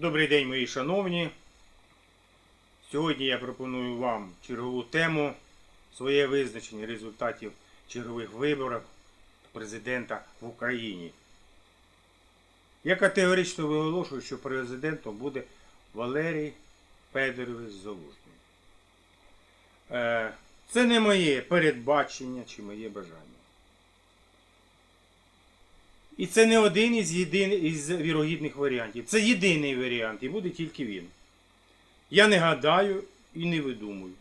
Добрий день, мої шановні. Сьогодні я пропоную вам чергову тему своє визначення результатів чергових виборів президента в Україні. Я категорично виголошую, що президентом буде Валерій Федорович Залужний. Е, Це не моє передбачення чи моє бажання. І це не один із, єдин, із вірогідних варіантів. Це єдиний варіант, і буде тільки він. Я не гадаю і не видумую.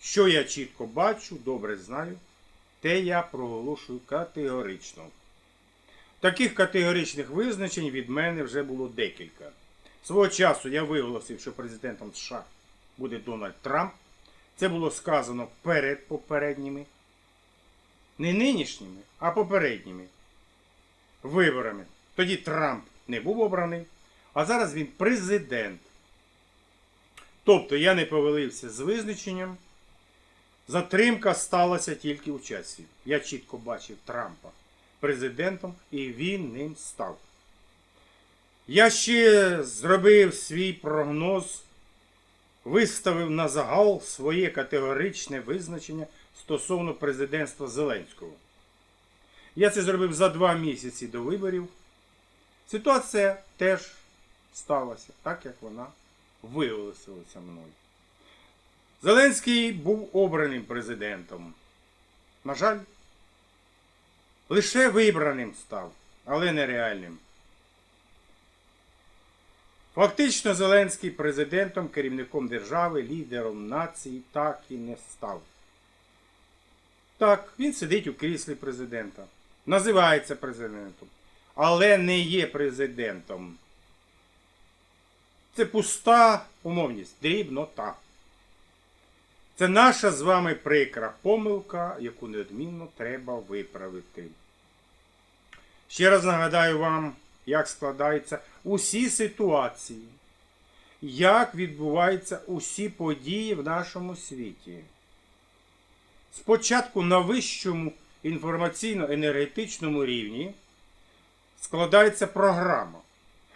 Що я чітко бачу, добре знаю, те я проголошую категорично. Таких категоричних визначень від мене вже було декілька. Свого часу я виголосив, що президентом США буде Дональд Трамп. Це було сказано перед попередніми. Не нинішніми, а попередніми виборами. Тоді Трамп не був обраний, а зараз він президент. Тобто я не повелився з визначенням. Затримка сталася тільки у часі. Я чітко бачив Трампа президентом і він ним став. Я ще зробив свій прогноз, виставив на загал своє категоричне визначення стосовно президентства Зеленського. Я це зробив за два місяці до виборів. Ситуація теж сталася, так як вона виголосилася мною. Зеленський був обраним президентом. На жаль, лише вибраним став, але нереальним. Фактично, Зеленський президентом, керівником держави, лідером нації так і не став. Так, він сидить у кріслі президента. Називається президентом. Але не є президентом. Це пуста умовність, дрібнота. Це наша з вами прикра помилка, яку неодмінно треба виправити. Ще раз нагадаю вам, як складаються усі ситуації, як відбуваються усі події в нашому світі. Спочатку на вищому інформаційно-енергетичному рівні складається програма,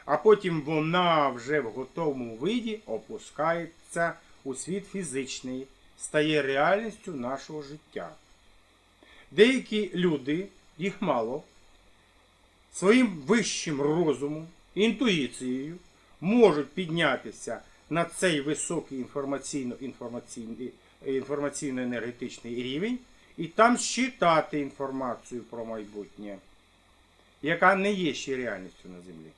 а потім вона вже в готовому виді опускається у світ фізичний, стає реальністю нашого життя. Деякі люди, їх мало, своїм вищим розумом, інтуїцією можуть піднятися на цей високий інформаційно-енергетичний рівень і там считати інформацію про майбутнє, яка не є ще реальністю на землі.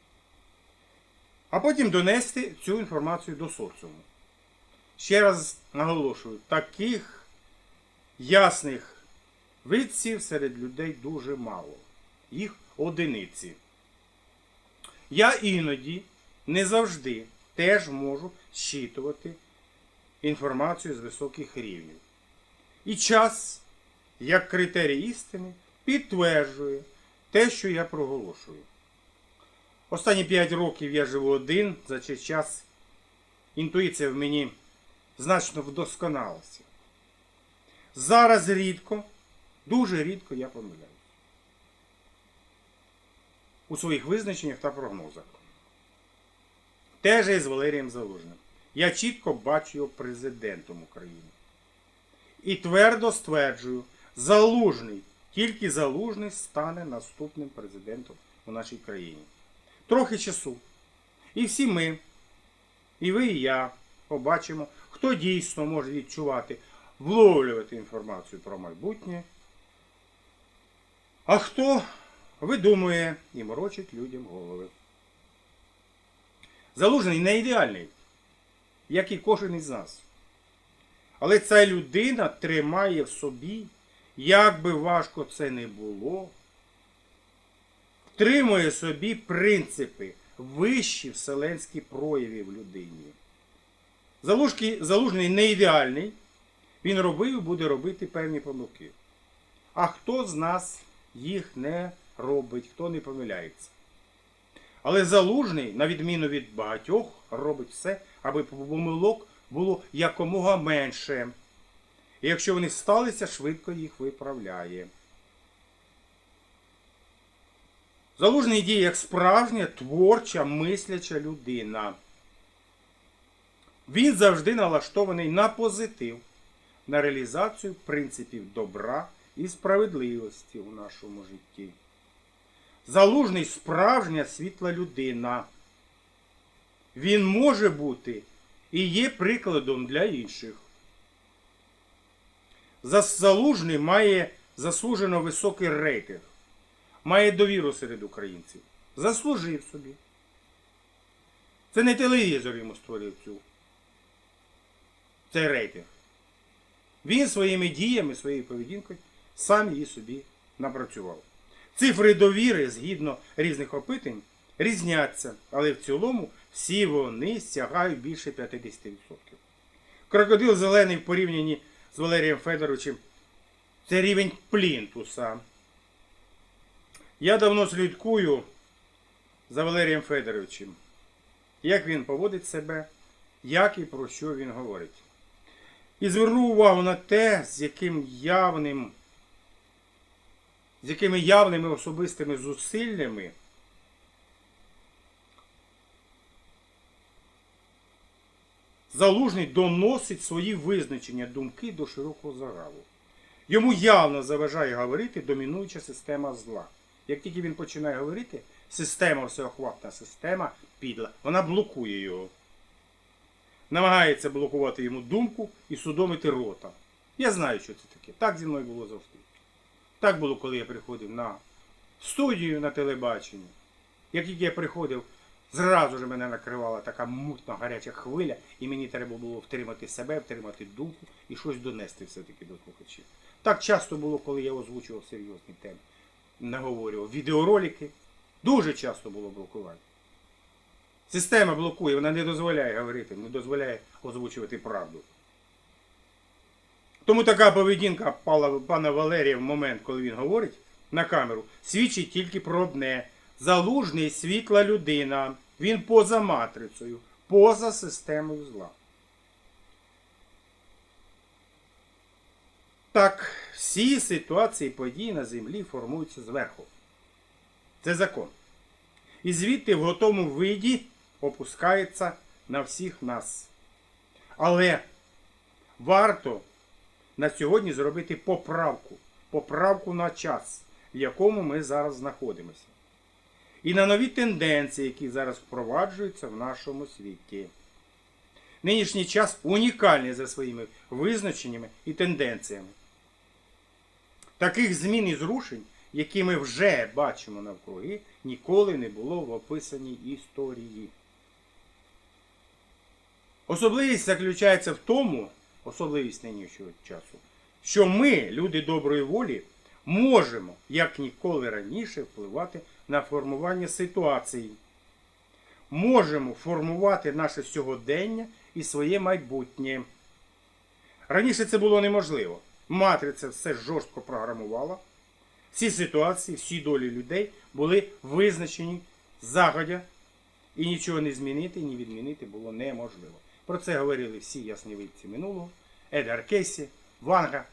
А потім донести цю інформацію до соціуму. Ще раз наголошую, таких ясних витців серед людей дуже мало. Їх одиниці. Я іноді не завжди теж можу щитувати інформацію з високих рівнів. І час, як критерій істини, підтверджує те, що я проголошую. Останні 5 років я живу один, за цей час інтуїція в мені значно вдосконалася. Зараз рідко, дуже рідко я помиляюсь у своїх визначеннях та прогнозах. Теж із Валерієм Залужним. Я чітко бачу його президентом України. І твердо стверджую, залужний, тільки залужний стане наступним президентом у нашій країні. Трохи часу. І всі ми, і ви, і я побачимо, хто дійсно може відчувати, вловлювати інформацію про майбутнє, а хто видумує і морочить людям голови. Залужний не ідеальний як і кожен із нас. Але ця людина тримає в собі, як би важко це не було, тримує собі принципи, вищі вселенські прояви в людині. Залужки, залужний не ідеальний, він робив і буде робити певні помилки. А хто з нас їх не робить, хто не помиляється? Але залужний, на відміну від багатьох, робить все, аби помилок було якомога менше. І якщо вони сталися, швидко їх виправляє. Залужний діє як справжня творча мисляча людина. Він завжди налаштований на позитив, на реалізацію принципів добра і справедливості у нашому житті. Залужний справжня світла людина. Він може бути і є прикладом для інших. Залужний має заслужено високий рейтинг, має довіру серед українців. Заслужив собі. Це не телевізор йому створив цю. Цей рейтинг. Він своїми діями, своєю поведінкою сам її собі напрацював. Цифри довіри, згідно різних опитань, різняться, але в цілому всі вони сягають більше 50%. Крокодил зелений в порівнянні з Валерієм Федоровичем це рівень плінтуса. Я давно слідкую за Валерієм Федоровичем, як він поводить себе, як і про що він говорить. І звернув увагу на те, з яким явним, з якими явними особистими зусиллями Залужний доносить свої визначення думки до широкого загалу. Йому явно заважає говорити домінуюча система зла. Як тільки він починає говорити, система всеохватна система підла, вона блокує його. Намагається блокувати йому думку і судомити рота. Я знаю, що це таке. Так зі мною було завжди. Так було, коли я приходив на студію на телебаченні. Як тільки я приходив, зразу ж мене накривала така мутна гаряча хвиля, і мені треба було втримати себе, втримати думку і щось донести все-таки до слухачів. Так часто було, коли я озвучував серйозні теми, наговорював відеоролики. Дуже часто було блокування. Система блокує, вона не дозволяє говорити, не дозволяє озвучувати правду. Тому така поведінка пана Валерія в момент, коли він говорить на камеру, свідчить тільки про одне. Залужний світла людина. Він поза матрицею, поза системою зла. Так, всі ситуації подій на землі формуються зверху. Це закон. І звідти в готовому виді опускається на всіх нас. Але варто на сьогодні зробити поправку. Поправку на час, в якому ми зараз знаходимося. І на нові тенденції, які зараз впроваджуються в нашому світі. Нинішній час унікальний за своїми визначеннями і тенденціями. Таких змін і зрушень, які ми вже бачимо навкруги, ніколи не було в описаній історії. Особливість заключається в тому, особливість нинішнього часу, що ми, люди доброї волі, можемо, як ніколи раніше, впливати на формування ситуації. Можемо формувати наше сьогодення і своє майбутнє. Раніше це було неможливо. Матриця все жорстко програмувала. Всі ситуації, всі долі людей були визначені загодя, і нічого не змінити, ні відмінити було неможливо. Про це говорили всі яснівидці минулого, Едгар Кейсі, Ванга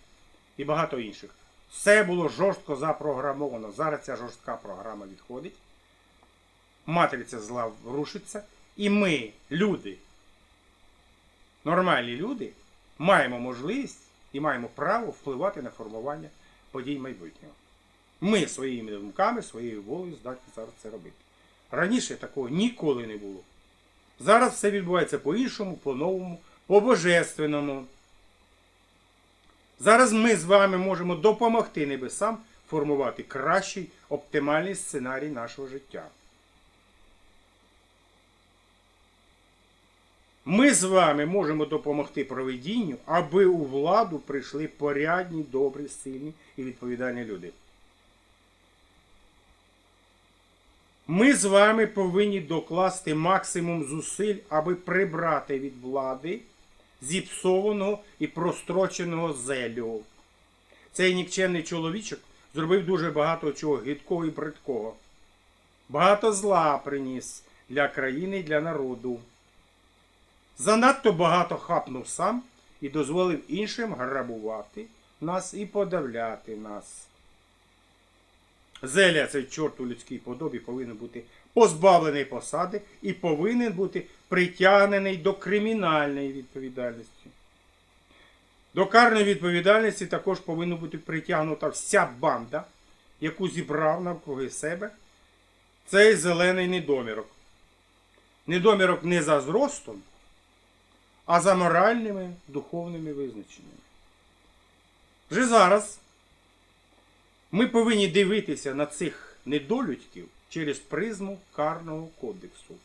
і багато інших. Все було жорстко запрограмовано. Зараз ця жорстка програма відходить. Матриця зла рушиться. І ми, люди, нормальні люди, маємо можливість і маємо право впливати на формування подій майбутнього. Ми своїми думками, своєю волею здатні зараз це робити. Раніше такого ніколи не було. Зараз все відбувається по-іншому, по-новому, по-божественному. Зараз ми з вами можемо допомогти небесам формувати кращий, оптимальний сценарій нашого життя. Ми з вами можемо допомогти проведінню, аби у владу прийшли порядні, добрі, сильні і відповідальні люди. Ми з вами повинні докласти максимум зусиль, аби прибрати від влади зіпсованого і простроченого зелю. Цей нікчемний чоловічок зробив дуже багато чого гидкого і бридкого. Багато зла приніс для країни і для народу. Занадто багато хапнув сам і дозволив іншим грабувати нас і подавляти нас. Зеля, цей чорт у людській подобі, повинен бути позбавлений посади і повинен бути притягнений до кримінальної відповідальності. До карної відповідальності також повинна бути притягнута вся банда, яку зібрав навкруги себе цей зелений недомірок. Недомірок не за зростом, а за моральними духовними визначеннями. Вже зараз ми повинні дивитися на цих недолюдьків через призму карного кодексу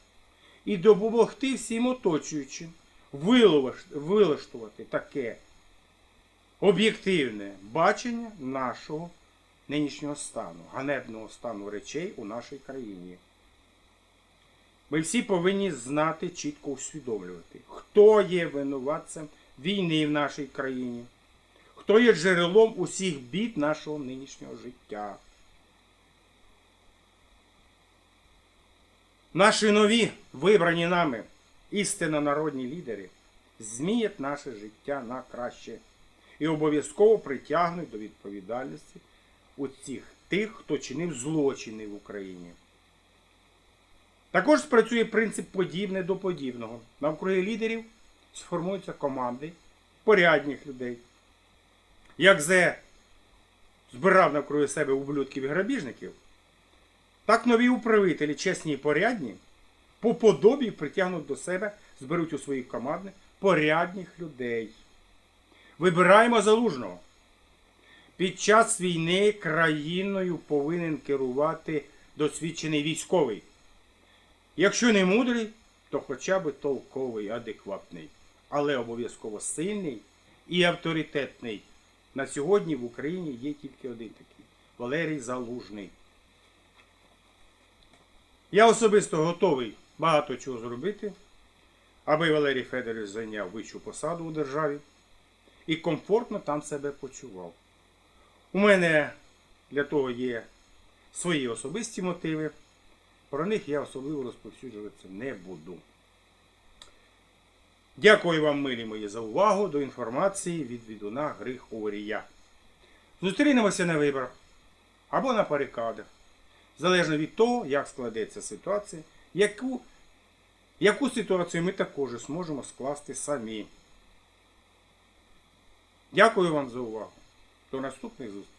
і допомогти всім оточуючим вилаштувати таке об'єктивне бачення нашого нинішнього стану, ганебного стану речей у нашій країні. Ми всі повинні знати, чітко усвідомлювати, хто є винуватцем війни в нашій країні, хто є джерелом усіх бід нашого нинішнього життя. Наші нові, вибрані нами істинно народні лідери зміять наше життя на краще і обов'язково притягнуть до відповідальності усіх тих, хто чинив злочини в Україні. Також спрацює принцип подібне до подібного. Навкруги лідерів сформуються команди порядних людей. Як Зе збирав навкруги себе ублюдків і грабіжників, так нові управителі, чесні і порядні, по подобі притягнуть до себе, зберуть у свої команди порядних людей. Вибираємо залужного. Під час війни країною повинен керувати досвідчений військовий. Якщо не мудрий, то хоча б толковий, адекватний, але обов'язково сильний і авторитетний. На сьогодні в Україні є тільки один такий Валерій Залужний. Я особисто готовий багато чого зробити, аби Валерій Федорович зайняв вищу посаду у державі і комфортно там себе почував. У мене для того є свої особисті мотиви. Про них я особливо розповсюджуватися не буду. Дякую вам, милі мої, за увагу до інформації від відуна Григорія. Зустрінемося на виборах або на барикадах, залежно від того, як складеться ситуація, яку, яку ситуацію ми також зможемо скласти самі. Дякую вам за увагу. До наступних зустрічей.